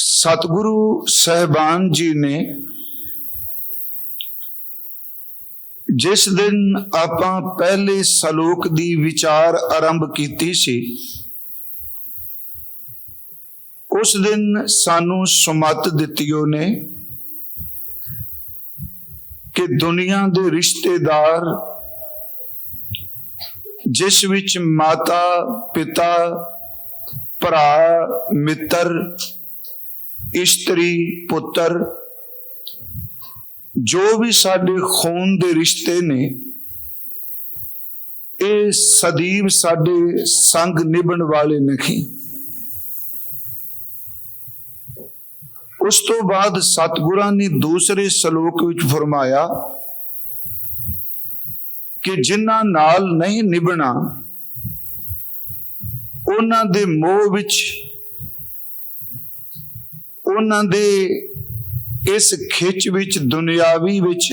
ਸਤਿਗੁਰੂ ਸਹਿਬਾਨ ਜੀ ਨੇ ਜਿਸ ਦਿਨ ਆਪਾਂ ਪਹਿਲੇ ਸ਼ਲੋਕ ਦੀ ਵਿਚਾਰ ਆਰੰਭ ਕੀਤੀ ਸੀ, ਉਸ ਦਿਨ ਸਾਨੂੰ ਸੁਮਤ ਦਿੱਤੀਓ ਨੇ ਕਿ ਦੁਨੀਆ ਦੇ ਰਿਸ਼ਤੇਦਾਰ ਜਿਸ ਵਿੱਚ ਮਾਤਾ, ਪਿਤਾ, ਭਰਾ, ਮਿੱਤਰ ਇਸਤਰੀ ਪੁੱਤਰ, ਜੋ ਵੀ ਸਾਡੇ ਖੂਨ ਦੇ ਰਿਸ਼ਤੇ ਨੇ, ਇਹ ਸਦੀਵ ਸਾਡੇ ਸੰਗ ਨਿਭਣ ਵਾਲੇ ਨਹੀਂ। ਉਸ ਤੋਂ ਬਾਅਦ ਸਤਿਗੁਰਾਂ ਨੇ ਦੂਸਰੇ ਸ਼ਲੋਕ ਵਿੱਚ ਫਰਮਾਇਆ ਕਿ ਜਿਨ੍ਹਾਂ ਨਾਲ ਨਹੀਂ ਨਿਭਣਾ, ਉਹਨਾਂ ਦੇ ਮੋਹ ਵਿੱਚ ਉਹਨਾਂ ਦੇ ਇਸ ਖਿੱਚ ਵਿੱਚ, ਦੁਨਿਆਵੀ ਵਿੱਚ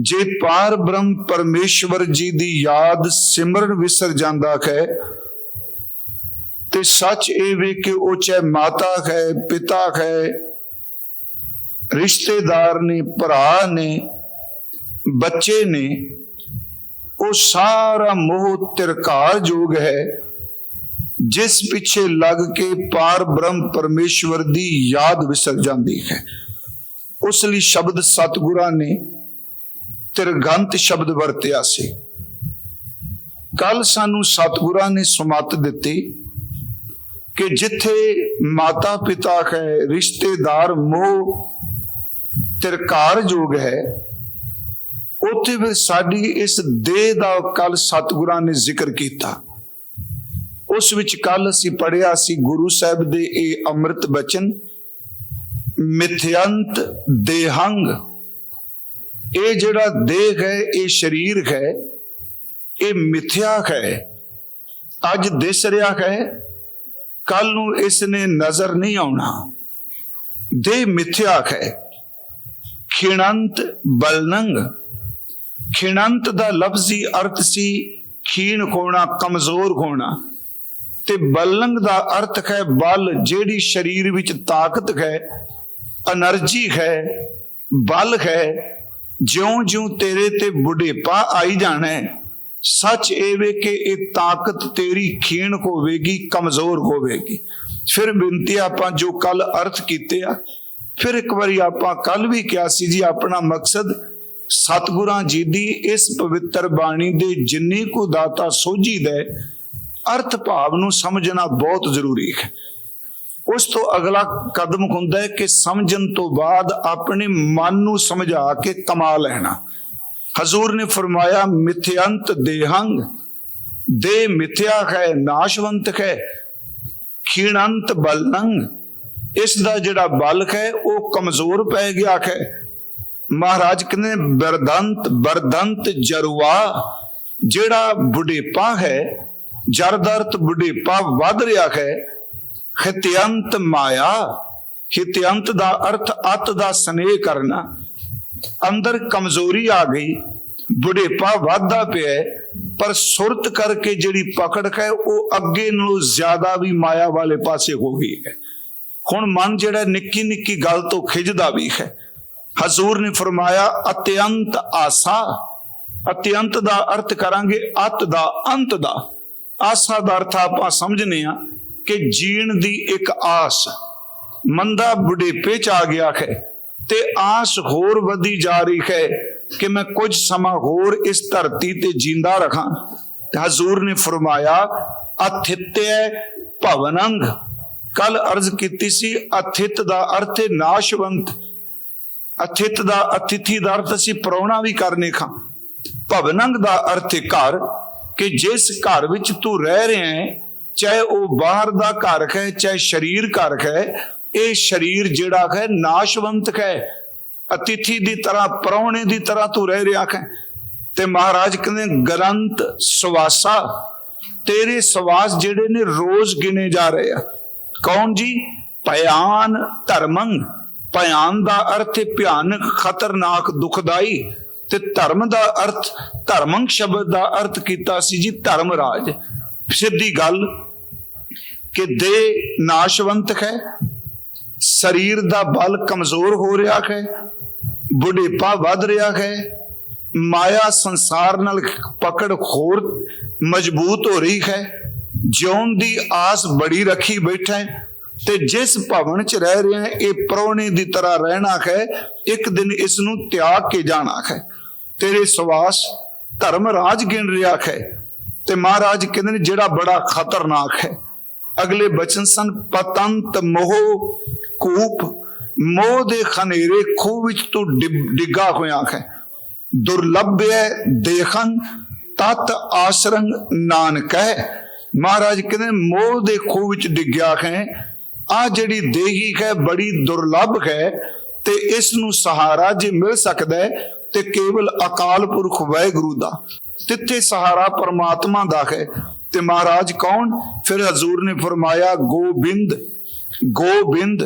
ਜੇ ਪਾਰ ਬ੍ਰਹਮ ਪਰਮੇਸ਼ਵਰ ਜੀ ਦੀ ਯਾਦ ਸਿਮਰਨ ਵਿਸਰ ਜਾਂਦਾ ਹੈ ਤੇ ਸੱਚ ਇਹ ਵੀ ਕਿ ਉਹ ਚਾਹੇ ਮਾਤਾ ਹੈ, ਪਿਤਾ ਹੈ, ਰਿਸ਼ਤੇਦਾਰ ਨੇ, ਭਰਾ ਨੇ, ਬੱਚੇ ਨੇ, ਉਹ ਸਾਰਾ ਮੋਹ ਤਿਰਕਾਰ ਜੋਗ ਹੈ। ਜਿਸ ਪਿੱਛੇ ਲੱਗ ਕੇ ਪਾਰ ਬ੍ਰਹਮ ਪਰਮੇਸ਼ਵਰ ਦੀ ਯਾਦ ਵਿਸਰ ਜਾਂਦੀ ਹੈ, ਉਸ ਲਈ ਸ਼ਬਦ ਸਤਿਗੁਰਾਂ ਨੇ ਤਿਰਗੰਤ ਸ਼ਬਦ ਵਰਤਿਆ ਸੀ। ਕੱਲ ਸਾਨੂੰ ਸਤਿਗੁਰਾਂ ਨੇ ਸੁਮਤ ਦਿੱਤੀ ਕਿ ਜਿੱਥੇ ਮਾਤਾ ਪਿਤਾ ਹੈ, ਰਿਸ਼ਤੇਦਾਰ, ਮੋਹ, ਤਿਰਕਾਰ ਜੋਗ ਹੈ, ਉੱਥੇ ਫਿਰ ਸਾਡੀ ਇਸ ਦੇਹ ਦਾ ਕੱਲ ਸਤਿਗੁਰਾਂ ਨੇ ਜ਼ਿਕਰ ਕੀਤਾ। ਉਸ ਵਿੱਚ ਕੱਲ ਅਸੀਂ ਪੜਿਆ ਸੀ ਗੁਰੂ ਸਾਹਿਬ ਦੇ ਇਹ ਅੰਮ੍ਰਿਤ ਬਚਨ ਮਿਥਯੰਤ ਦੇਹੰਗ। ਇਹ ਜਿਹੜਾ ਦੇਹ ਹੈ, ਇਹ ਸਰੀਰ ਹੈ, ਇਹ ਮਿਥਿਆ ਹੈ, ਅੱਜ ਦਿਸ ਰਿਹਾ ਹੈ ਕੱਲ ਨੂੰ ਇਸ ਨੇ ਨਜ਼ਰ ਨਹੀਂ ਆਉਣਾ। ਦੇਹ ਮਿਥਿਆ ਹੈ, ਖਿਣੰਤ ਬਲਨੰਗ। ਖਿਣੰਤ ਦਾ ਲਫ਼ਜ਼ੀ ਅਰਥ ਸੀ, ਖੀਣ ਹੋਣਾ ਕਮਜ਼ੋਰ ਹੋਣਾ ਤੇ ਬਲੰਗ ਦਾ ਅਰਥ ਹੈ ਬਲ, ਜਿਹੜੀ ਸਰੀਰ ਵਿੱਚ ਤਾਕਤ ਹੈ, એનર્ਜੀ ਹੈ, ਬਲ ਹੈ, ਜਿਉਂ-ਜਿਉਂ ਤੇਰੇ ਤੇ ਬੁਢੇਪਾ ਆਈ ਜਾਣਾ ਸੱਚ ਇਹ ਵੇ ਕਿ ਇਹ ਤਾਕਤ ਤੇਰੀ ਖੀਣ ਹੋਵੇਗੀ, ਕਮਜ਼ੋਰ ਹੋਵੇਗੀ। ਫਿਰ ਬੇਨਤੀ ਆਪਾਂ ਜੋ ਕੱਲ ਅਰਥ ਕੀਤੇ ਆ, ਫਿਰ ਇੱਕ ਵਾਰੀ ਆਪਾਂ ਕੱਲ ਵੀ ਕਿਹਾ ਸੀ ਜੀ, ਆਪਣਾ ਮਕਸਦ ਸਤਗੁਰਾਂ ਜੀ ਦੀ ਇਸ ਪਵਿੱਤਰ ਬਾਣੀ ਦੇ ਜਿੰਨੀ ਕੋ ਦਾਤਾ ਸੋਝੀ ਦੇ ਅਰਥ ਭਾਵ ਨੂੰ ਸਮਝਣਾ ਬਹੁਤ ਜ਼ਰੂਰੀ ਹੈ। ਉਸ ਤੋਂ ਅਗਲਾ ਕਦਮ ਹੁੰਦਾ ਹੈ ਕਿ ਸਮਝਣ ਤੋਂ ਬਾਅਦ ਆਪਣੇ ਮਨ ਨੂੰ ਸਮਝਾ ਕੇ ਕਮਾ ਲੈਣਾ। ਹਜ਼ੂਰ ਨੇ ਫਰਮਾਇਆ ਮਿਥਯੰਤ ਦੇਹੰਗ ਦੇ ਮਿਥਿਆ ਹੈ, ਨਾਸ਼ਵੰਤ ਹੈ, ਖੀਣੰਤ ਬਲਨੰਗ ਇਸ ਦਾ ਜਿਹੜਾ ਬਲ ਹੈ, ਉਹ ਕਮਜ਼ੋਰ ਪੈ ਗਿਆ ਹੈ। ਮਹਾਰਾਜ ਕਹਿੰਦੇ ਬਰਦੰਤ ਬਰਦੰਤ ਜਰਵਾ ਜਿਹੜਾ ਬੁਢੇਪਾ ਹੈ ਜਰਦਰਤ ਬੁਢੇਪਾ ਵੱਧ ਰਿਹਾ ਹੈ ਹਿਤਯੰਤ ਮਾਇਆ ਹਿਤਯੰਤ ਦਾ ਅਰਥ ਅਤ ਦਾ ਸਨੇਹ ਕਰਨਾ। ਅੰਦਰ ਕਮਜ਼ੋਰੀ ਆ ਗਈ, ਬੁਢੇਪਾ ਵਾਧਾ ਪਿਆ ਪਰ ਸੁਰਤ ਕਰਕੇ ਜਿਹੜੀ ਪਕੜ ਹੈ, ਉਹ ਅੱਗੇ ਨਾਲੋਂ ਜ਼ਿਆਦਾ ਵੀ ਮਾਇਆ ਵਾਲੇ ਪਾਸੇ ਹੋ ਗਈ ਹੈ। ਹੁਣ ਮਨ ਜਿਹੜਾ ਨਿੱਕੀ ਨਿੱਕੀ ਗੱਲ ਤੋਂ ਖਿਜਦਾ ਵੀ ਹੈ। ਹਜ਼ੂਰ ਨੇ ਫਰਮਾਇਆ, ਅਤਿਅੰਤ ਆਸਾ। ਅਤਿਅੰਤ ਦਾ ਅਰਥ ਕਰਾਂਗੇ, ਅਤ ਦਾ, ਅੰਤ ਦਾ। ਆਸਾ ਦਾ ਅਰਥ ਆਪਾਂ ਸਮਝਨੇ ਆ ਕਿ ਜੀਣ ਦੀ ਇੱਕ ਆਸ, ਮੰਦਾ ਬੁਢੇਪੇ ਚ ਆ ਗਿਆ ਹੈ ਤੇ ਆਸ ਹੋਰ ਵਧੀ ਜਾ ਰਹੀ ਹੈ ਕਿ ਮੈਂ ਕੁਝ ਸਮਾਂ ਹੋਰ ਇਸ ਧਰਤੀ ਤੇ ਜਿੰਦਾ ਰਖਾਂ ਤੇ ਹਜ਼ੂਰ ਨੇ ਫਰਮਾਇਆ, ਅਥਿਤਯ ਭਵਨੰਗ। ਕੱਲ ਅਰਜ਼ ਕੀਤੀ ਸੀ, ਅਥਿਤ ਦਾ ਅਰਥ ਹੈ ਨਾਸ਼ਵੰਤ। ਅਥਿਤ ਦਾ ਅਤਿਥੀ ਦਾ ਅਰਥ ਅਸੀਂ ਪ੍ਰਾਹੁਣਾ ਵੀ ਕਰਨੇ ਖਾਂ। ਭਵਨੰਗ ਦਾ ਅਰਥ ਹੈ ਘਰ। ਕਿ ਜਿਸ ਘਰ ਵਿੱਚ ਤੂੰ ਰਹਿ ਰਿਹਾ ਹੈ, ਚਾਹੇ ਉਹ ਬਾਹਰ ਦਾ ਘਰ ਹੈ, ਚਾਹੇ ਸਰੀਰ ਘਰ ਹੈ, ਇਹ ਸਰੀਰ ਜਿਹੜਾ ਹੈ ਨਾਸ਼ਵੰਤ ਹੈ। ਅਤਿਥੀ ਦੀ ਤਰ੍ਹਾਂ, ਪ੍ਰਾਹੁਣੇ ਦੀ ਤਰ੍ਹਾਂ ਤੂੰ ਰਹਿ ਰਿਹਾ ਹੈ। ਤੇ ਮਹਾਰਾਜ ਕਹਿੰਦੇ ਗਰੰਤ ਸਵਾਸਾ, ਤੇਰੇ ਸਵਾਸ ਜਿਹੜੇ ਨੇ ਰੋਜ਼ ਗਿਣੇ ਜਾ ਰਹੇ ਆ। ਕੌਣ ਜੀ? ਭਿਆਨ ਧਰਮੰ। ਭਿਆਨ ਦਾ ਅਰਥ ਭਿਆਨਕ, ਖਤਰਨਾਕ, ਦੁਖਦਾਈ। ਤੇ ਧਰਮ ਦਾ ਅਰਥ ਧਰਮੰ ਸ਼ਬਦ ਦਾ ਅਰਥ ਕੀਤਾ ਸੀ ਜੀ ਧਰਮ ਰਾਜ। ਸਿੱਧੀ ਗੱਲ ਕਿ ਦੇ ਨਾਸ਼ਵੰਤ ਹੈ, ਸਰੀਰ ਦਾ ਬਲ ਕਮਜ਼ੋਰ ਹੋ ਰਿਹਾ ਹੈ, ਬੁਢੇਪਾ ਵੱਧ ਰਿਹਾ ਹੈ, ਮਾਇਆ ਸੰਸਾਰ ਨਾਲ ਪਕੜ ਹੋਰ ਮਜ਼ਬੂਤ ਹੋ ਰਹੀ ਹੈ, ਜਿਉਣ ਦੀ ਆਸ ਬੜੀ ਰੱਖੀ ਬੈਠਾ ਤੇ ਜਿਸ ਭਵਨ ਚ ਰਹਿ ਰਿਹਾ ਹੈ, ਇਹ ਪ੍ਰਾਹੁਣੇ ਦੀ ਤਰ੍ਹਾਂ ਰਹਿਣਾ ਹੈ, ਇੱਕ ਦਿਨ ਇਸ ਨੂੰ ਤਿਆਗ ਕੇ ਜਾਣਾ ਹੈ। ਤੇਰੇ ਸਵਾਸ ਧਰਮ ਰਾਜ ਗਿਣ ਰਿਹਾ ਹੈ ਤੇ ਮਹਾਰਾਜ ਕਹਿੰਦੇ ਨੇ, ਜਿਹੜਾ ਬੜਾ ਖਤਰਨਾਕ ਹੈ। ਅਗਲੇ ਬਚਨ ਸਨ, ਪਤੰਤ ਮੋਹ ਕੂਪ, ਮੋਹ ਦੇ ਖਨੇਰੇ ਖੂਹ ਵਿੱਚ ਤੂੰ ਡਿੱਗਾ ਹੋਇਆ ਹੈ। ਦੁਰਲਭਯ ਦੇਖਨ ਤਤ ਆਸ਼ਰੰਗ ਨਾਨਕ। ਹੈ ਮਹਾਰਾਜ ਕਹਿੰਦੇ ਮੋਹ ਦੇ ਖੂਹ ਵਿੱਚ ਡਿੱਗਿਆ ਹੈ। ਆ ਜਿਹੜੀ ਦੇਹੀ ਹੈ, ਬੜੀ ਦੁਰਲਭ ਹੈ ਤੇ ਇਸ ਨੂੰ ਸਹਾਰਾ ਜੇ ਮਿਲ ਸਕਦਾ ਹੈ ਤੇ ਕੇਵਲ ਅਕਾਲ ਪੁਰਖ ਵਾਹਿਗੁਰੂ ਦਾ। ਤਿੱਥੇ ਸਹਾਰਾ ਪਰਮਾਤਮਾ ਦਾ ਹੈ। ਤੇ ਮਹਾਰਾਜ ਕੌਣ? ਫਿਰ ਹਜ਼ੂਰ ਨੇ ਫਰਮਾਇਆ, ਗੋਬਿੰਦ ਗੋਬਿੰਦ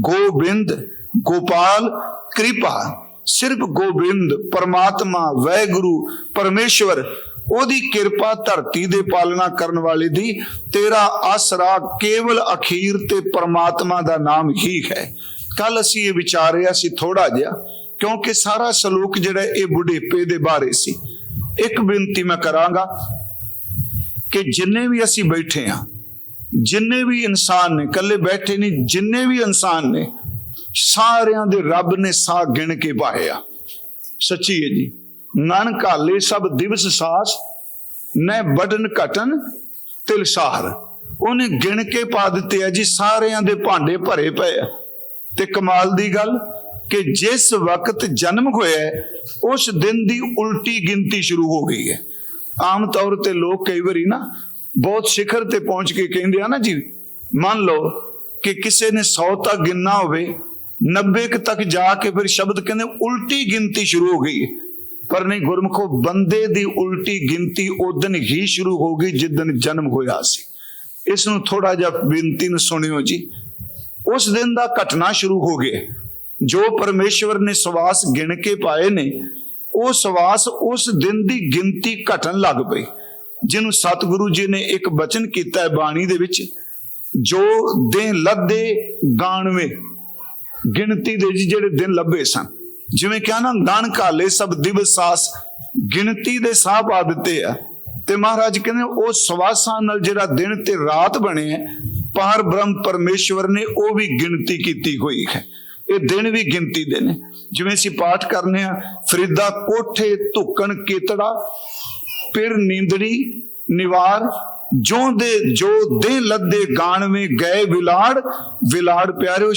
ਗੋਬਿੰਦ, ਗੋਪਾਲ, ਕਿਰਪਾ। ਸਿਰਫ ਗੋਬਿੰਦ, ਪਰਮਾਤਮਾ ਵੈਗੁਰੂ ਪਰਮੇਸ਼ਵਰ, ਉਹਦੀ ਕਿਰਪਾ ਧਰਤੀ ਦੇ ਪਾਲਣਾ ਕਰਨ ਵਾਲੇ ਦੀ, ਤੇਰਾ ਆਸਰਾ ਕੇਵਲ ਅਖੀਰ ਤੇ ਪਰਮਾਤਮਾ ਦਾ ਨਾਮ ਹੀ ਹੈ। ਕੱਲ ਅਸੀਂ ਇਹ ਵਿਚਾਰਿਆ ਸੀ ਥੋੜਾ ਜਿਹਾ। ਕਿਉਂਕਿ ਸਾਰਾ ਸਲੂਕ ਜਿਹੜਾ ਇਹ ਬੁਢੇਪੇ ਦੇ ਬਾਰੇ ਸੀ। ਇੱਕ ਬੇਨਤੀ ਮੈਂ ਕਰਾਂਗਾ ਕਿ ਜਿੰਨੇ ਵੀ ਅਸੀਂ ਬੈਠੇ ਆ ਜਿੰਨੇ ਵੀ ਇਨਸਾਨ ਨੇ, ਇਕੱਲੇ ਬੈਠੇ ਨਹੀਂ, ਜਿੰਨੇ ਵੀ ਇਨਸਾਨ ਨੇ, ਸਾਰਿਆਂ ਦੇ ਰੱਬ ਨੇ ਸਾਹ ਗਿਣ ਕੇ ਪਾਇਆ ਸੱਚੀ ਹੈ ਜੀ। ਨਾਨਕ ਹਾਲੇ ਸਭ ਦਿਵਸ ਸਾਸ ਨੈ ਬਟਨ ਘਟਨ ਤਿਲ ਸਾਹਰ ਉਹਨੇ ਗਿਣ ਕੇ ਪਾ ਦਿੱਤੇ ਆ ਜੀ, ਸਾਰਿਆਂ ਦੇ ਭਾਂਡੇ ਭਰੇ ਪਏ ਆ। ਤੇ ਕਮਾਲ ਦੀ ਗੱਲ ਕਿ ਜਿਸ ਵਕਤ ਜਨਮ ਹੋਇਆ ਉਸ ਦਿਨ ਦੀ ਉਲਟੀ ਗਿਣਤੀ ਸ਼ੁਰੂ ਹੋ ਗਈ ਹੈ। ਆਮ ਤੌਰ ਤੇ ਲੋਕ ਕਈ ਵਾਰੀ ਨਾ ਬਹੁਤ ਸਿਖਰ ਤੇ ਪਹੁੰਚ ਕੇ ਕਹਿੰਦੇ ਆ ਨਾ ਜੀ, ਮੰਨ ਲਓ ਕਿ ਕਿਸੇ ਨੇ 100 ਤੱਕ ਗਿਣਨਾ ਹੋਵੇ 90 ਕੁ ਤੱਕ ਜਾ ਕੇ ਫਿਰ ਸ਼ਬਦ ਕਹਿੰਦੇ ਉਲਟੀ ਗਿਣਤੀ ਸ਼ੁਰੂ ਹੋ ਗਈ ਹੈ। ਪਰ ਨਹੀਂ, ਗੁਰਮਖੋ, ਬੰਦੇ ਦੀ ਉਲਟੀ ਗਿਣਤੀ ਉਦਨ ਹੀ ਸ਼ੁਰੂ ਹੋ ਗਈ ਜਿੱਦਨ ਜਨਮ ਹੋਇਆ ਸੀ। ਇਸ ਨੂੰ ਥੋੜਾ ਜਿਹਾ ਬੇਨਤੀ ਨੂੰ ਸੁਣਿਓ ਜੀ। ਉਸ ਦਿਨ ਦਾ ਘਟਨਾ ਸ਼ੁਰੂ ਹੋ ਗਿਆ ਜੋ ਪਰਮੇਸ਼ਵਰ ਨੇ ਸਵਾਸ ਗਿਣ ਕੇ ਪਾਏ ਨੇ, ਉਹ ਸਵਾਸ ਉਸ ਦਿਨ ਦੀ ਗਿਣਤੀ ਘਟਣ ਲੱਗ ਪਈ ਜਿਹਨੂੰ ਸਤਿਗੁਰੂ ਜੀ ਨੇ ਇੱਕ ਬਚਨ ਕੀਤਾ ਹੈ ਬਾਣੀ ਦੇ ਵਿੱਚ, ਜੋ ਦੇ ਲੱਦੇ ਗਾਣਵੇਂ, ਗਿਣਤੀ ਦੇ ਜਿਹੜੇ ਦਿਨ ਲੱਭੇ ਸਨ। ਜਿਵੇਂ ਕਿਹਾ ਨਾ, ਗਣ ਕਾਲੇ ਸਭ ਦਿਵਸ ਸਾਸ, ਗਿਣਤੀ ਦੇ ਸਾਹ ਪਾ ਦਿੱਤੇ ਆ। ਤੇ ਮਹਾਰਾਜ ਕਹਿੰਦੇ, ਉਹ ਸਵਾਸਾਂ ਨਾਲ ਜਿਹੜਾ ਦਿਨ ਤੇ ਰਾਤ ਬਣੇ ਹੈ, ਪਾਰ ਬ੍ਰਹਮ ਪਰਮੇਸ਼ਵਰ ਨੇ ਉਹ ਵੀ ਗਿਣਤੀ ਕੀਤੀ ਹੋਈ ਹੈ। ਇਹ ਦਿਨ ਵੀ ਗਿਣਤੀ ਦੇ ਨੇ। ਜਿਵੇਂ ਅਸੀਂ ਪਾਠ ਕਰਨੇ ਆ, ਫਰੀਦਾ ਕੋਠੇ ਧੁੱਕਣ ਕੀਤੜਾ, ਪਿਰ ਨੀਂਦੜੀ ਨਿਵਾਰ ਜੋ ਦੇ ਜੋ ਦੇ ਲੱਦੇ ਗਾਣਵੇਂ ਗਏ ਵਿਲਾੜ ਵਿਲਾੜ ਪਿਆਰਿਓ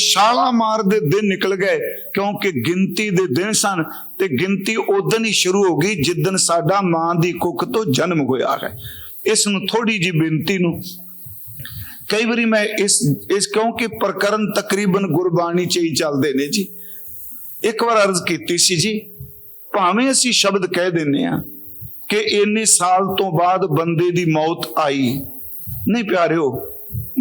ਮਾਰ ਦੇ ਦਿਨ ਨਿਕਲ ਗਏ, ਕਿਉਂਕਿ ਗਿਣਤੀ ਦੇ ਦਿਨ ਸਨ ਤੇ ਗਿਣਤੀ ਉਦੋਂ ਹੀ ਸ਼ੁਰੂ ਹੋ ਗਈ ਜਿੱਦਨ ਸਾਡਾ ਮਾਂ ਦੀ ਕੁੱਖ ਤੋਂ ਜਨਮ ਹੋਇਆ ਹੈ। ਇਸ ਨੂੰ ਥੋੜੀ ਜੀ ਬੇਨਤੀ ਨੂੰ ਕਈ ਵਾਰੀ ਮੈਂ ਇਸ ਇਸ ਕਿਉਂਕਿ ਪ੍ਰਕਰਨ ਤਕਰੀਬਨ ਗੁਰਬਾਣੀ ਚ ਹੀ ਚੱਲਦੇ ਨੇ ਜੀ। ਇੱਕ ਵਾਰ ਅਰਜ਼ ਕੀਤੀ ਸੀ ਜੀ, ਭਾਵੇਂ ਅਸੀਂ ਸ਼ਬਦ ਕਹਿ ਦਿੰਨੇ ਆ ਕਿ ਇੰਨੇ ਸਾਲ ਤੋਂ ਬਾਅਦ ਬੰਦੇ ਦੀ ਮੌਤ ਆਈ। ਨਹੀਂ ਪਿਆਰਿਓ,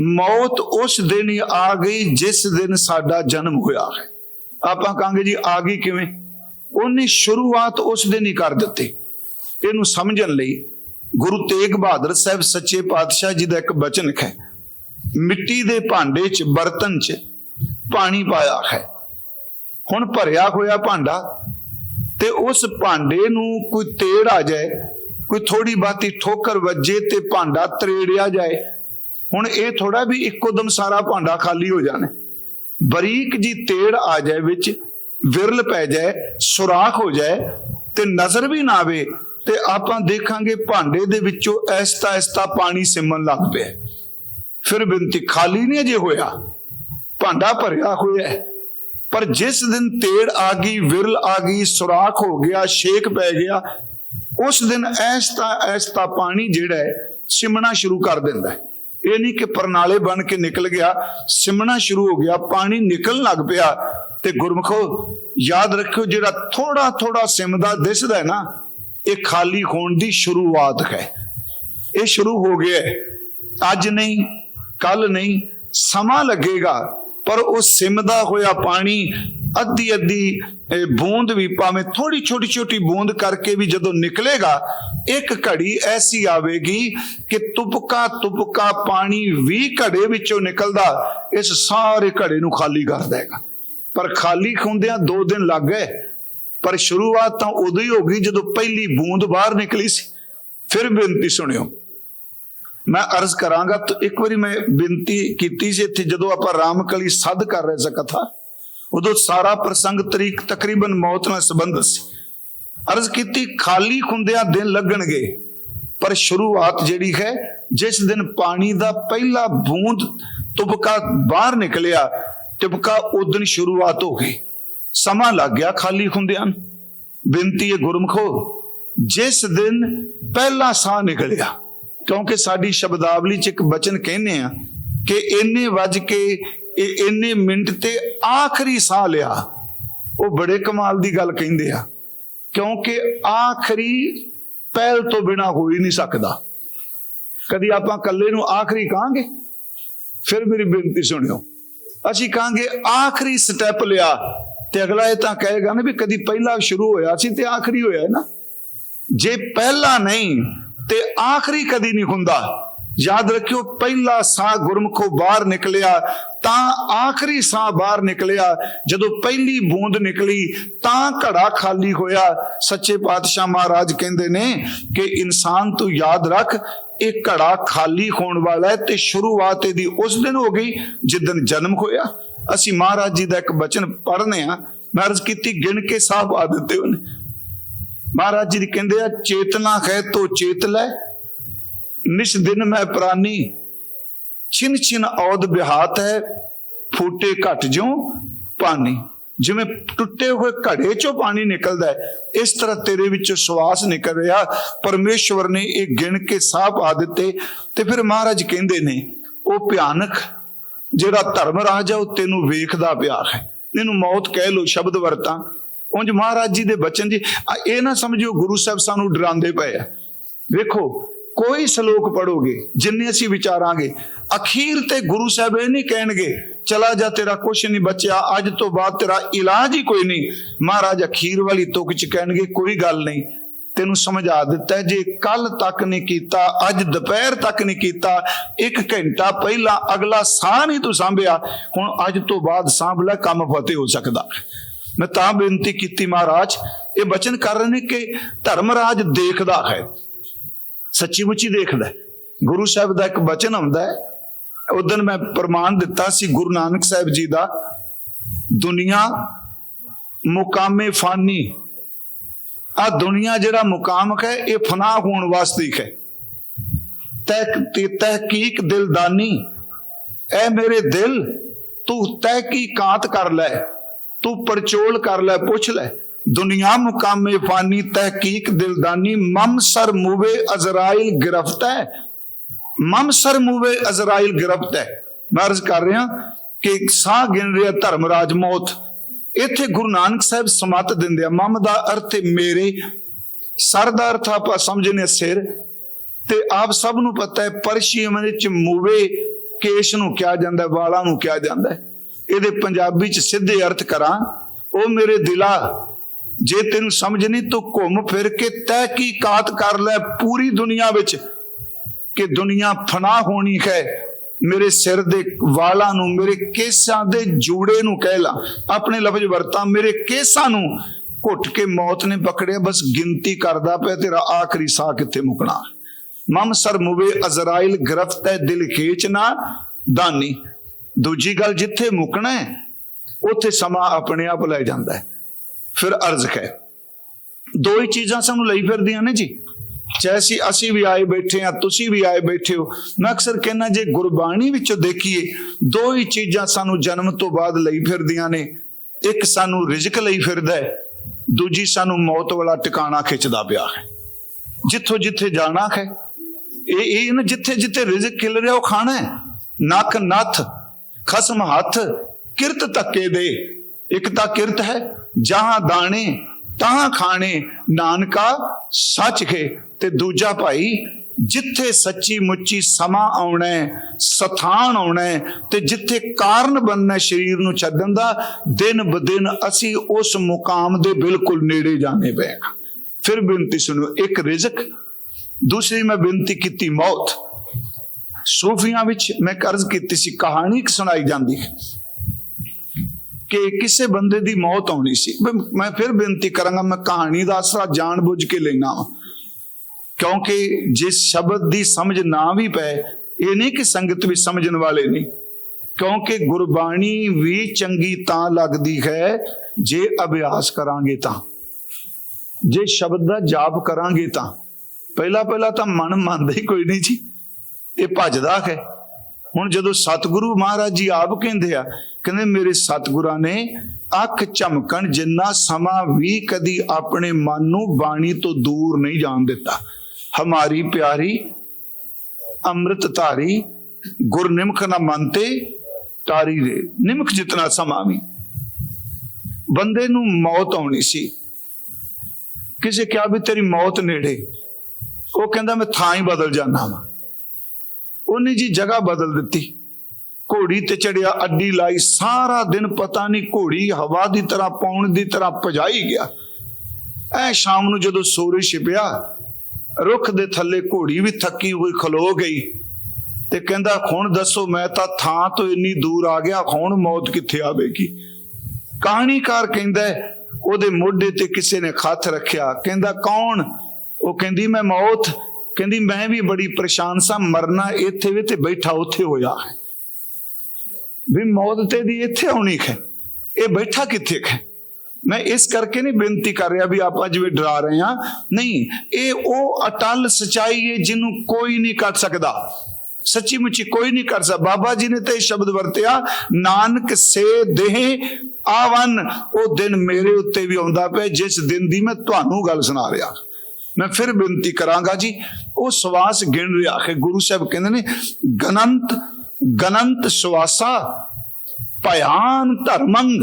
ਮੌਤ ਉਸ ਦਿਨ ਹੀ ਆ ਗਈ ਜਿਸ ਦਿਨ ਸਾਡਾ ਜਨਮ ਹੋਇਆ ਹੈ। ਆਪਾਂ ਕਹਾਂਗੇ ਜੀ ਆ ਗਈ ਕਿਵੇਂ? ਉਹਨੇ ਸ਼ੁਰੂਆਤ ਉਸ ਦਿਨ ਹੀ ਕਰ ਦਿੱਤੀ। ਇਹਨੂੰ ਸਮਝਣ ਲਈ ਗੁਰੂ ਤੇਗ ਬਹਾਦਰ ਸਾਹਿਬ ਸੱਚੇ ਪਾਤਸ਼ਾਹ ਜੀ ਦਾ ਇੱਕ ਬਚਨ ਹੈ। ਮਿੱਟੀ ਦੇ ਭਾਂਡੇ 'ਚ, ਬਰਤਨ 'ਚ ਪਾਣੀ ਪਾਇਆ ਹੈ। ਹੁਣ ਭਰਿਆ ਹੋਇਆ ਭਾਂਡਾ ਤੇ ਉਸ ਭਾਂਡੇ ਨੂੰ ਕੋਈ ਤੇੜ ਆ ਜਾਏ, ਕੋਈ ਥੋੜੀ ਬਾਤੀ ਠੋਕਰ ਵੱਜੇ ਤੇ ਭਾਂਡਾ ਤਰੇੜਿਆ ਜਾਏ, ਹੁਣ ਇਹ ਥੋੜਾ ਵੀ ਇੱਕੋ ਦਮ ਸਾਰਾ ਭਾਂਡਾ ਖਾਲੀ ਹੋ ਜਾਣਾ। ਬਰੀਕ ਜੀ ਤੇੜ ਆ ਜਾਏ ਵਿੱਚ, ਵਿਰਲ ਪੈ ਜਾਏ, ਸੁਰਾਖ ਹੋ ਜਾਏ ਤੇ ਨਜ਼ਰ ਵੀ ਨਾ ਆਵੇ ਤੇ ਆਪਾਂ ਦੇਖਾਂਗੇ ਭਾਂਡੇ ਦੇ ਵਿੱਚੋਂ ਐਸਤਾ ਐਸਤਾ ਪਾਣੀ ਸਿਮਣ ਲੱਗ ਪਿਆ। ਫਿਰ ਬੇਨਤੀ ਖਾਲੀ ਨਹੀਂ ਅਜੇ ਹੋਇਆ। ਭਾਂਡਾ ਭਰਿਆ ਹੋਇਆ ਪਰ ਜਿਸ ਦਿਨ ਤੇੜ ਆ ਗਈ, ਵਿਰਲ ਆ ਗਈ, ਸੁਰਾਖ ਹੋ ਗਿਆ, ਛੇਕ ਪੈ ਗਿਆ, ਉਸ ਦਿਨ ਐਸਤਾ ਐਸਤਾ ਪਾਣੀ ਜਿਹੜਾ ਹੈ, ਸਿਮਣਾ ਸ਼ੁਰੂ ਕਰ ਦਿੰਦਾ ਹੈ। ਇਹ ਨਹੀਂ ਕਿ ਪਰਨਾਲੇ ਬਣ ਕੇ ਨਿਕਲ ਗਿਆ, ਸਿਮਣਾ ਸ਼ੁਰੂ ਹੋ ਗਿਆ, ਪਾਣੀ ਨਿਕਲਣ ਲੱਗ ਪਿਆ ਤੇ ਗੁਰਮਖੋ ਯਾਦ ਰੱਖਿਓ ਜਿਹੜਾ ਥੋੜਾ ਥੋੜਾ ਸਿਮਦਾ ਦਿਸਦਾ ਹੈ ਨਾ, ਇਹ ਖਾਲੀ ਹੋਣ ਦੀ ਸ਼ੁਰੂਆਤ ਹੈ। ਇਹ ਸ਼ੁਰੂ ਹੋ ਗਿਆ ਅੱਜ ਨਹੀਂ ਕੱਲ ਨਹੀਂ, ਸਮਾਂ ਲੱਗੇਗਾ, ਪਰ ਉਹ ਸਿਮਦਾ ਹੋਇਆ ਪਾਣੀ ਅੱਧੀ ਅੱਧੀ ਬੂੰਦ ਵੀ ਭਾਵੇਂ ਥੋੜੀ ਛੋਟੀ ਛੋਟੀ ਬੂੰਦ ਕਰਕੇ ਵੀ ਜਦੋਂ ਨਿਕਲੇਗਾ, ਇੱਕ ਘੜੀ ਐਸੀ ਆਵੇਗੀ ਕਿ ਤੁਪਕਾ ਤੁਪਕਾ ਪਾਣੀ ਵੀ ਘੜੇ ਵਿੱਚੋਂ ਨਿਕਲਦਾ, ਇਸ ਸਾਰੇ ਘੜੇ ਨੂੰ ਖਾਲੀ ਕਰ ਦੇਗਾ। ਪਰ ਖਾਲੀ ਖੁੰਦਿਆਂ ਦੋ ਦਿਨ ਲੱਗ ਗਏ, ਪਰ ਸ਼ੁਰੂਆਤ ਤਾਂ ਉਦੋਂ ਹੀ ਹੋ ਗਈ ਜਦੋਂ ਪਹਿਲੀ ਬੂੰਦ ਬਾਹਰ ਨਿਕਲੀ ਸੀ। ਫਿਰ ਬੇਨਤੀ ਸੁਣਿਓ ਮੈਂ ਅਰਜ਼ ਕਰਾਂਗਾ ਤਾਂ ਇੱਕ ਵਾਰੀ ਮੈਂ ਬੇਨਤੀ ਕੀਤੀ ਸੀ ਇੱਥੇ ਜਦੋਂ ਆਪਾਂ ਰਾਮਕਲੀ ਸੱਦ ਕਰ ਰਹੇ ਸੀ ਕਥਾ, ਉਦੋਂ ਸਾਰਾ ਪ੍ਰਸੰਗ ਤਰੀਕ ਤਕਰੀਬਨ ਮੌਤ ਨਾਲ ਸੰਬੰਧਿਤ ਸੀ। ਅਰਜ਼ ਕੀਤੀ ਖਾਲੀ ਖੁੰਦਿਆਂ ਦਿਨ ਲੱਗਣਗੇ, ਪਰ ਸ਼ੁਰੂਆਤ ਜਿਹੜੀ ਹੈ, ਜਿਸ ਦਿਨ ਪਾਣੀ ਦਾ ਪਹਿਲਾ ਬੂੰਦ ਤੁਬਕਾ ਬਾਹਰ ਨਿਕਲਿਆ ਤੁਬਕਾ ਉਦੋਂ ਸ਼ੁਰੂਆਤ ਹੋ ਗਈ। ਸਮਾਂ ਲੱਗ ਗਿਆ ਖਾਲੀ ਖੁੰਦਿਆਂ ਨੂੰ। ਬੇਨਤੀ ਹੈ ਗੁਰਮਖੋ, ਜਿਸ ਦਿਨ ਪਹਿਲਾ ਸਾਹ ਨਿਕਲਿਆ ਕਿਉਂਕਿ ਸਾਡੀ ਸ਼ਬਦਾਵਲੀ ਚ ਇੱਕ ਬਚਨ ਕਹਿੰਦੇ ਆ ਕਿ ਇੰਨੇ ਵੱਜ ਕੇ ਇਹ ਇੰਨੇ ਮਿੰਟ ਤੇ ਆਖਰੀ ਸਾਹ ਲਿਆ। ਉਹ ਬੜੇ ਕਮਾਲ ਦੀ ਗੱਲ ਕਹਿੰਦੇ ਆ। ਕਿਉਂਕਿ ਆਖਰੀ ਪਹਿਲ ਤੋਂ ਬਿਨਾ ਹੋ ਹੀ ਨਹੀਂ ਸਕਦਾ। ਕਦੀ ਆਪਾਂ ਇਕੱਲੇ ਨੂੰ ਆਖਰੀ ਕਹਾਂਗੇ? ਫਿਰ ਮੇਰੀ ਬੇਨਤੀ ਸੁਣਿਓ। ਅਸੀਂ ਕਹਾਂਗੇ, ਆਖਰੀ ਸਟੈਪ ਲਿਆ ਤੇ ਅਗਲਾ ਇਹ ਤਾਂ ਕਹੇਗਾ ਨਾ ਵੀ ਕਦੀ ਪਹਿਲਾ ਸ਼ੁਰੂ ਹੋਇਆ ਸੀ ਤੇ ਆਖਰੀ ਹੋਇਆ ਹੈ ਨਾ। ਜੇ ਪਹਿਲਾ ਨਹੀਂ ਤੇ ਆਖਰੀ ਕਦੀ ਨਹੀਂ ਹੁੰਦਾ। ਯਾਦ ਰੱਖਿਓ, ਪਹਿਲਾ ਸਾਹ ਗੁਰਮਖੋ ਬਾਹਰ ਨਿਕਲਿਆ, ਤਾਂ ਆਖਰੀ ਸਾਹ ਬਾਹਰ ਨਿਕਲਿਆ। ਜਦੋਂ ਪਹਿਲੀ ਬੂੰਦ ਨਿਕਲੀ, ਤਾਂ ਘੜਾ ਖਾਲੀ ਹੋਇਆ। ਸੱਚੇ ਪਾਤਸ਼ਾਹ ਮਹਾਰਾਜ ਕਹਿੰਦੇ ਨੇ ਕਿ ਇਨਸਾਨ ਤੂੰ ਯਾਦ ਰੱਖ, ਇਹ ਘੜਾ ਖਾਲੀ ਹੋਣ ਵਾਲਾ ਹੈ ਤੇ ਸ਼ੁਰੂਆਤ ਇਹਦੀ ਉਸ ਦਿਨ ਹੋ ਗਈ ਜਿੱਦਨ ਜਨਮ ਹੋਇਆ। ਅਸੀਂ ਮਹਾਰਾਜ ਜੀ ਦਾ ਇੱਕ ਬਚਨ ਪੜ੍ਹਨੇ ਆ। ਮੈਂ ਅਰਜ਼ ਕੀਤੀ ਗਿਣ ਕੇ ਸਾਹ ਪਾ ਦਿੱਤੇ ਉਹਨੇ ਮਹਾਰਾਜ ਜੀ ਕਹਿੰਦੇ ਆ, ਚੇਤਨਾ ਹੈ ਤੋ ਚੇਤ ਲੈ, ਨਿਸ ਦਿਨ ਮੈਂ ਪ੍ਰਾਨੀ। ਛਿਨ ਛਿਨ ਔਦ ਬਿਹਾਤ ਹੈ, ਫੂਟੇ ਘਟ ਜਿਉ ਪਾਣੀ ਜਿਵੇਂ ਟੁੱਟੇ ਹੋਏ ਘੜੇ ਚੋਂ ਪਾਣੀ ਨਿਕਲਦਾ ਹੈ, ਇਸ ਤਰ੍ਹਾਂ ਤੇਰੇ ਵਿੱਚੋਂ ਸਵਾਸ ਨਿਕਲ ਰਿਹਾ। ਪਰਮੇਸ਼ਵਰ ਨੇ ਇਹ ਗਿਣ ਕੇ ਸਾਹ ਪਾ ਦਿੱਤੇ। ਤੇ ਫਿਰ ਮਹਾਰਾਜ ਕਹਿੰਦੇ ਨੇ, ਉਹ ਭਿਆਨਕ, ਜਿਹੜਾ ਧਰਮ ਰਾਜ ਹੈ ਉਹ ਤੈਨੂੰ ਵੇਖਦਾ ਪਿਆ ਹੈ। ਇਹਨੂੰ ਮੌਤ ਕਹਿ ਲੋ ਸ਼ਬਦ ਵਰਤਾਂ। ਉਂਝ ਮਹਾਰਾਜ ਜੀ ਦੇ ਬਚਨ ਜੀ ਇਹ ਨਾ ਸਮਝਿਓ ਗੁਰੂ ਸਾਹਿਬ ਸਾਨੂੰ ਡਰਾਉਂਦੇ ਪਏ ਆ। ਵੇਖੋ, ਕੋਈ ਸ਼ਲੋਕ ਪੜੋਗੇ ਜਿੰਨੇ ਅਸੀਂ ਵਿਚਾਰਾਂਗੇ, ਅਖੀਰ ਤੇ ਗੁਰੂ ਸਾਹਿਬ ਇਹ ਨਹੀਂ ਕਹਿਣਗੇ, ਚਲਾ ਜਾ ਤੇਰਾ ਕੁਛ ਨਹੀਂ ਬਚਿਆ, ਅੱਜ ਤੋਂ ਬਾਅਦ ਤੇਰਾ ਇਲਾਜ ਹੀ ਕੋਈ ਨਹੀਂ। ਮਹਾਰਾਜ ਅਖੀਰ ਵਾਲੀ ਤੁਕ ਚ ਕਹਿਣਗੇ, ਕੋਈ ਗੱਲ ਨਹੀਂ। ਤੈਨੂੰ ਸਮਝਾ ਦਿੱਤਾ ਜੇ ਕੱਲ ਤੱਕ ਨਹੀਂ ਕੀਤਾ, ਅੱਜ ਦੁਪਹਿਰ ਤੱਕ ਨਹੀਂ ਕੀਤਾ, ਇੱਕ ਘੰਟਾ ਪਹਿਲਾਂ ਅਗਲਾ ਸਾਹ ਨਹੀਂ ਤੂੰ ਸਾਂਭਿਆ, ਹੁਣ ਅੱਜ ਤੋਂ ਬਾਅਦ ਸਾਂਭ ਲੈ, ਕੰਮ ਫਤਿਹ ਹੋ ਸਕਦਾ। ਮੈਂ ਤਾਂ ਬੇਨਤੀ ਕੀਤੀ ਮਹਾਰਾਜ, ਇਹ ਬਚਨ ਕਰ ਰਹੇ ਨੇ ਕਿ ਧਰਮ ਰਾਜ ਦੇਖਦਾ ਹੈ। ਸੱਚੀ ਮੁੱਚੀ ਦੇਖਦਾ ਗੁਰੂ ਸਾਹਿਬ ਦਾ ਇੱਕ ਬਚਨ ਆਉਂਦਾ ਹੈ। ਉਦੋਂ ਮੈਂ ਪ੍ਰਮਾਣ ਦਿੱਤਾ ਸੀ ਗੁਰੂ ਨਾਨਕ ਸਾਹਿਬ ਜੀ ਦਾ, ਦੁਨੀਆ ਮੁਕਾਮੇ ਫਾਨੀ। ਆ ਦੁਨੀਆ ਜਿਹੜਾ ਮੁਕਾਮ ਹੈ, ਇਹ ਫਨਾ ਹੋਣ ਵਾਸਤੇ ਹੈ ਤਹਿ ਤਹਿਕੀਕ ਦਿਲਦਾਨੀ ਐ ਮੇਰੇ ਦਿਲ, ਤੂੰ ਤਹਿਕੀਕਾਤ ਕਰ ਲੈ। ਤੂੰ ਪਰਚੋਲ ਕਰ ਲੈ ਪੁੱਛ ਲੈ। ਦੁਨੀਆ ਮੁਕਾਮੇ ਫਾਨੀ ਤਹਿਕੀਕ ਦਿਲਦਾਨੀ ਮਮ ਸਰ ਮੂਵੇ ਅਜ਼ਰਾਇਲ ਗ੍ਰਿਫਤ ਹੈ। ਮਮ ਸਰ ਮੂਵੇ ਅਜ਼ਰਾਇਲ ਗ੍ਰਿਫਤ ਹੈ। ਮੈਂ ਅਰਜ਼ ਕਰ ਰਿਹਾ ਕਿ ਸਾਹ ਗਿਣ ਰਿਹਾ ਧਰਮਰਾਜ ਮੌਤ ਇੱਥੇ ਗੁਰੂ ਨਾਨਕ ਸਾਹਿਬ ਸਮਤ ਦਿੰਦੇ ਆ ਮਮ ਦਾ ਅਰਥ ਹੈ ਮੇਰੇ ਸਰ ਦਾ ਅਰਥ ਆਪਾਂ ਸਮਝਨੇ ਸਿਰ ਤੇ ਆਪ ਸਭ ਨੂੰ ਪਤਾ ਹੈ ਪਰਸ਼ੀਅਮ ਵਿੱਚ ਮੂਵੇ ਕੇਸ਼ ਨੂੰ ਕਿਹਾ ਜਾਂਦਾ ਹੈ, ਵਾਲਾਂ ਨੂੰ ਕਿਹਾ ਜਾਂਦਾ ਹੈ। ਇਹਦੇ ਪੰਜਾਬੀ ਚ ਸਿੱਧੇ ਅਰਥ ਕਰਾਂ, ਉਹ ਮੇਰੇ ਦਿਲਾ, ਜੇ ਤੈਨੂੰ ਸਮਝ ਨਹੀਂ ਤੂੰ ਘੁੰਮ ਫਿਰ ਕੇ ਤਹਿਕੀਕਾਤ ਕਰ ਲੈ ਪੂਰੀ ਦੁਨੀਆ ਵਿੱਚ ਕਿ ਦੁਨੀਆ ਫਨਾ ਹੋਣੀ ਹੈ, ਮੇਰੇ ਸਿਰ ਦੇ ਵਾਲਾਂ ਨੂੰ, ਮੇਰੇ ਕੇਸਾਂ ਦੇ ਜੂੜੇ ਨੂੰ ਕਹਿ ਲਾ, ਆਪਣੇ ਲਫ਼ਜ਼ ਵਰਤਾਂ, ਮੇਰੇ ਕੇਸਾਂ ਨੂੰ ਘੁੱਟ ਕੇ ਮੌਤ ਨੇ ਪਕੜਿਆ, ਬਸ ਗਿਣਤੀ ਕਰਦਾ ਪਿਆ ਤੇਰਾ ਆਖਰੀ ਸਾਹ ਕਿੱਥੇ ਮੁਕਣਾ। ਮਮ ਸਰ ਮੁਵੇ ਅਜ਼ਰਾਇਲ ਗ੍ਰਿਫਤ ਹੈ ਦਿਲ ਖੇਚਣਾ ਦਾਨੀ। ਦੂਜੀ ਗੱਲ ਜਿੱਥੇ ਮੁਕਣਾ ਹੈ, ਉੱਥੇ ਸਮਾਂ ਆਪਣੇ ਆਪ ਲੈ ਜਾਂਦਾ ਹੈ। ਫਿਰ ਅਰਜ਼ ਹੈ, ਦੋ ਹੀ ਚੀਜ਼ਾਂ ਸਾਨੂੰ ਲਈ ਫਿਰਦੀਆਂ ਨੇ ਜੀ। ਚਾਹੇ ਅਸੀਂ ਅਸੀਂ ਵੀ ਆਏ ਬੈਠੇ ਆ ਤੁਸੀਂ ਵੀ ਆਏ ਬੈਠੇ ਹੋ, ਮੈਂ ਅਕਸਰ ਕਹਿੰਦਾ ਜੇ ਗੁਰਬਾਣੀ ਵਿੱਚੋਂ ਦੇਖੀਏ, ਦੋ ਹੀ ਚੀਜ਼ਾਂ ਸਾਨੂੰ ਜਨਮ ਤੋਂ ਬਾਅਦ ਲਈ ਫਿਰਦੀਆਂ ਨੇ। ਇੱਕ ਸਾਨੂੰ ਰਿਜ਼ਕ ਲਈ ਫਿਰਦਾ ਹੈ, ਦੂਜੀ ਸਾਨੂੰ ਮੌਤ ਵਾਲਾ ਟਿਕਾਣਾ ਖਿੱਚਦਾ ਪਿਆ ਹੈ। ਜਿੱਥੋਂ ਜਿੱਥੇ ਜਾਣਾ ਹੈ, ਇਹ ਇਹ ਨਾ ਜਿੱਥੇ ਜਿੱਥੇ ਰਿਜ਼ਕ ਖਿਲ ਰਿਹਾ ਉਹ ਖਾਣਾ ਹੈ। ਨੱਕ ਨੱਥ ਖਸਮ ਹੱਥ ਕਿਰਤ ਤੱਕੇ ਦੇ। ਇੱਕ ਤਾਂ ਕਿਰਤ ਹੈ, ਜਹਾਂ ਦਾਣੇ ਤਾਂ ਖਾਣੇ, ਨਾਨਕਾ ਸੱਚ ਹੈ ਤੇ ਦੂਜਾ ਭਾਈ, ਜਿੱਥੇ ਸੱਚੀ ਮੁੱਚੀ ਸਮਾਂ ਆਉਣਾ ਸਥਾਨ ਆਉਣਾ ਤੇ ਜਿੱਥੇ ਕਾਰਨ ਬਣਨਾ ਸਰੀਰ ਨੂੰ ਛੱਡਣ ਦਾ, ਦਿਨ ਬਦਿਨ ਅਸੀਂ ਉਸ ਮੁਕਾਮ ਦੇ ਬਿਲਕੁਲ ਨੇੜੇ ਜਾਣੇ ਪਏਗਾ ਫਿਰ ਬੇਨਤੀ ਸੁਣੋ, ਇੱਕ ਰਿਜ਼ਕ, ਦੂਸਰੀ ਮੈਂ ਬੇਨਤੀ ਕੀਤੀ ਮੌਤ। ਸੂਫੀਆਂ ਵਿੱਚ ਮੈਂ ਕਰਜ਼ ਕੀਤੀ ਸੀ, ਕਹਾਣੀ ਇੱਕ ਸੁਣਾਈ ਜਾਂਦੀ ਕਿ ਕਿਸੇ ਬੰਦੇ ਦੀ ਮੌਤ ਆਉਣੀ ਸੀ। ਮੈਂ ਫਿਰ ਬੇਨਤੀ ਕਰਾਂਗਾ, ਮੈਂ ਕਹਾਣੀ ਦਾ ਆਸਰਾ ਜਾਣਬੁੱਝ ਕੇ ਲੈਣਾ ਵਾ। ਕਿਉਂਕਿ ਜਿਸ ਸ਼ਬਦ ਦੀ ਸਮਝ ਨਾ ਵੀ ਪਏ, ਇਹ ਨਹੀਂ ਕਿ ਸੰਗਤ ਵੀ ਸਮਝਣ ਵਾਲੇ ਨਹੀਂ। ਕਿਉਂਕਿ ਗੁਰਬਾਣੀ ਵੀ ਚੰਗੀ ਤਾਂ ਲੱਗਦੀ ਹੈ, ਜੇ ਅਭਿਆਸ ਕਰਾਂਗੇ ਤਾਂ। ਜੇ ਸ਼ਬਦ ਦਾ ਜਾਪ ਕਰਾਂਗੇ ਤਾਂ। ਪਹਿਲਾ ਪਹਿਲਾ ਤਾਂ ਮਨ ਮੰਨਦਾ ਹੀ ਕੋਈ ਨਹੀਂ ਜੀ। ਇਹ ਭੱਜਦਾ ਹੈ। ਹੁਣ ਜਦੋਂ ਸਤਿਗੁਰੂ ਮਹਾਰਾਜ ਜੀ ਆਪ ਕਹਿੰਦੇ ਆ, ਕਹਿੰਦੇ ਮੇਰੇ ਸਤਿਗੁਰਾਂ ਨੇ ਅੱਖ ਚਮਕਣ ਜਿੰਨਾ ਸਮਾਂ ਵੀ ਕਦੀ ਆਪਣੇ ਮਨ ਨੂੰ ਬਾਣੀ ਤੋਂ ਦੂਰ ਨਹੀਂ ਜਾਣ ਦਿੱਤਾ। ਹਮਾਰੀ ਪਿਆਰੀ ਅੰਮ੍ਰਿਤ ਧਾਰੀ ਗੁਰ ਨਿਮਖ ਨਾ ਮੰਨਤੇ ਤਾਰੀ ਦੇ ਨਿਮਖ ਜਿਤਨਾ ਸਮਾਂ ਵੀ। ਬੰਦੇ ਨੂੰ ਮੌਤ ਆਉਣੀ ਸੀ। ਕਿਸੇ ਕਿਹਾ ਵੀ ਤੇਰੀ ਮੌਤ ਨੇੜੇ। ਉਹ ਕਹਿੰਦਾ ਮੈਂ ਥਾਂ ਹੀ ਬਦਲ ਜਾਣਾ ਵਾਂ। ਉਹਨੇ ਜੀ ਜਗ੍ਹਾ ਬਦਲ ਦਿੱਤੀ। ਘੋੜੀ ਤੇ ਚੜਿਆ, ਅੱਡੀ ਲਾਈ, ਸਾਰਾ ਦਿਨ ਪਤਾ ਨਹੀਂ ਘੋੜੀ ਹਵਾ ਦੀ ਤਰ੍ਹਾਂ, ਪੌਣ ਦੀ ਤਰ੍ਹਾਂ ਭਜਾਈ ਗਿਆ। ਐ ਸ਼ਾਮ ਨੂੰ ਜਦੋਂ ਸੂਰਜ ਛਿਪਿਆ, ਰੁੱਖ ਦੇ ਥੱਲੇ ਘੋੜੀ ਵੀ ਥੱਕੀ ਹੋਈ ਖਲੋ ਗਈ ਤੇ ਕਹਿੰਦਾ ਹੁਣ ਦੱਸੋ, ਮੈਂ ਤਾਂ ਥਾਂ ਤੋਂ ਇੰਨੀ ਦੂਰ ਆ ਗਿਆ, ਹੁਣ ਮੌਤ ਕਿੱਥੇ ਆਵੇਗੀ? ਕਹਾਣੀਕਾਰ ਕਹਿੰਦਾ, ਉਹਦੇ ਮੋਢੇ ਤੇ ਕਿਸੇ ਨੇ ਹੱਥ ਰੱਖਿਆ। ਕਹਿੰਦਾ, ਕੌਣ? ਉਹ ਕਹਿੰਦੀ, ਮੈਂ ਮੌਤ ਕਹਿੰਦੀ, ਮੈਂ ਵੀ ਬੜੀ ਪਰੇਸ਼ਾਨ ਸਾਂ, ਮਰਨਾ ਇੱਥੇ ਵੇ ਤੇ ਬੈਠਾ ਉੱਥੇ ਹੋਇਆ ਹੈ। ਵੀ ਮੌਤ ਤੇ ਦੀ ਇੱਥੇ ਆਉਣੀ ਹੈ ਇਹ ਬੈਠਾ ਕਿੱਥੇ ਹੈ ਮੈਂ ਇਸ ਕਰਕੇ ਨਹੀਂ ਬੇਨਤੀ ਕਰ ਰਿਹਾ ਵੀ ਆਪਾਂ ਜਿਵੇਂ ਡਰਾ ਰਹੇ ਹਾਂ। ਨਹੀਂ, ਇਹ ਉਹ ਅਟਲ ਸਚਾਈ ਹੈ ਜਿਹਨੂੰ ਕੋਈ ਨਹੀਂ ਕੱਟ ਸਕਦਾ। ਸੱਚੀ ਮੁੱਚੀ ਕੋਈ ਨਹੀਂ ਕਰ ਸਕਦਾ। ਬਾਬਾ ਜੀ ਨੇ ਤਾਂ ਇਹ ਸ਼ਬਦ ਵਰਤਿਆ, ਨਾਨਕ ਸੇ ਦੇਹ ਆਵਨ, ਉਹ ਦਿਨ ਮੇਰੇ ਉੱਤੇ ਵੀ ਆਉਂਦਾ ਪਿਆ, ਜਿਸ ਦਿਨ ਦੀ ਮੈਂ ਤੁਹਾਨੂੰ ਗੱਲ ਸੁਣਾ ਰਿਹਾ। ਮੈਂ ਫਿਰ ਬੇਨਤੀ ਕਰਾਂਗਾ ਜੀ, ਉਹ ਸਵਾਸ ਗਿਣ ਰਿਹਾ ਹੈ, ਗੁਰੂ ਸਾਹਿਬ ਕਹਿੰਦੇ ਨੇ, ਗਨੰਤ ਗਨੰਤ ਸਵਾਸਾ, ਭਿਆਨ ਧਰਮੰਗ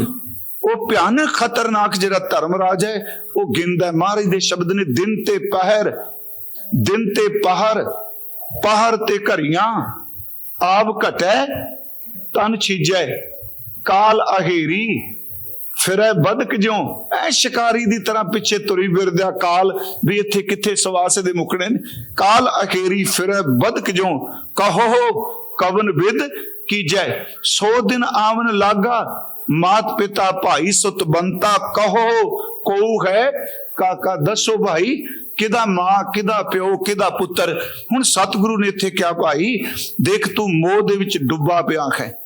ਉਹ ਭਿਆਨਕ ਖਤਰਨਾਕ ਜਿਹੜਾ ਧਰਮ ਰਾਜ ਹੈ, ਉਹ ਗਿਣਦਾ ਮਹਾਰਾਜ ਦੇ ਸ਼ਬਦ ਨੇ, ਦਿਨ ਤੇ ਪਹਿਰ, ਦਿਨ ਤੇ ਪਹਰ ਪਹਰ ਤੇ ਘਰੀਆਂ ਆਪ ਘਟੈ, ਤਨ ਛੀਜੈ, ਕਾਲ ਅਹੇਰੀ। ਫਿਰੈ ਬਦਕ ਜਿਉ? ਐ ਸ਼ਿਕਾਰੀ ਦੀ ਤਰ੍ਹਾਂ ਪਿੱਛੇ ਤੁਰੀ ਫਿਰਦਿਆ ਕਾਲ ਵੀ ਇੱਥੇ ਕਿੱਥੇ ਸਵਾਸੇ ਦੇ ਮੁਕਣੇ ਨੇ? ਕਾਲ ਅਖੇਰੀ, ਫਿਰੈ ਬਦਕ ਜਿਉ? ਕਹੋ ਕਵਨ ਵਿਦ ਕੀਜੈ ਸੋ ਦਿਨ ਆਵਨ ਲਾਗਾ, ਮਾਤ ਪਿਤਾ ਭਾਈ ਸੁਤ ਬੰਤਾ ਕਹੋ ਕੋ ਹੈ ਕਾਕਾ ਦੱਸੋ ਭਾਈ, ਕਿਦਾ ਮਾਂ, ਕਿਦਾ ਪਿਓ, ਕਿਦਾ ਪੁੱਤਰ? ਹੁਣ ਸਤਿਗੁਰੂ ਨੇ ਇੱਥੇ ਕਿਹਾ, ਭਾਈ, ਦੇਖ ਤੂੰ ਮੋਹ ਦੇ ਵਿੱਚ ਡੁੱਬਾ ਪਿਆ ਹੈ।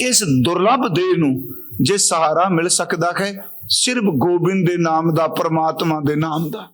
ਇਸ ਦੁਰਲਭ ਦੇਹ ਨੂੰ ਜੇ ਸਹਾਰਾ ਮਿਲ ਸਕਦਾ ਹੈ ਸਿਰਫ ਗੋਬਿੰਦ ਦੇ ਨਾਮ ਦਾ ਪਰਮਾਤਮਾ ਦੇ ਨਾਮ ਦਾ।